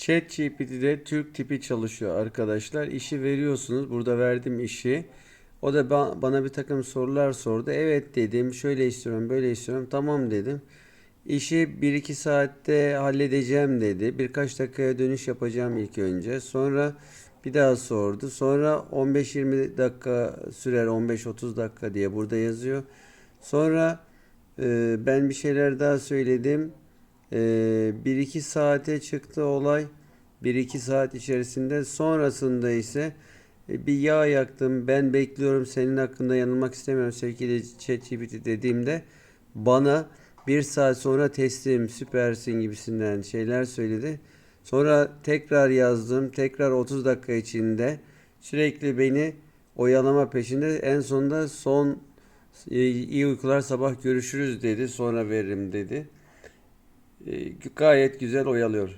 ChatGPT'de Türk tipi çalışıyor arkadaşlar. İşi veriyorsunuz. Burada verdim işi. O da ba- bana bir takım sorular sordu. Evet dedim. Şöyle istiyorum, böyle istiyorum. Tamam dedim. İşi 1-2 saatte halledeceğim dedi. Birkaç dakikaya dönüş yapacağım ilk önce. Sonra bir daha sordu. Sonra 15-20 dakika sürer, 15-30 dakika diye burada yazıyor. Sonra e, ben bir şeyler daha söyledim. E, 1-2 saate çıktı olay. 1-2 saat içerisinde. Sonrasında ise e, bir yağ yaktım. Ben bekliyorum. Senin hakkında yanılmak istemiyorum sevgili ChatGPT dediğimde bana bir saat sonra teslim süpersin gibisinden şeyler söyledi. Sonra tekrar yazdım. Tekrar 30 dakika içinde sürekli beni oyalama peşinde. En sonunda son iyi uykular sabah görüşürüz dedi. Sonra veririm dedi. E, Gayet güzel oyalıyor.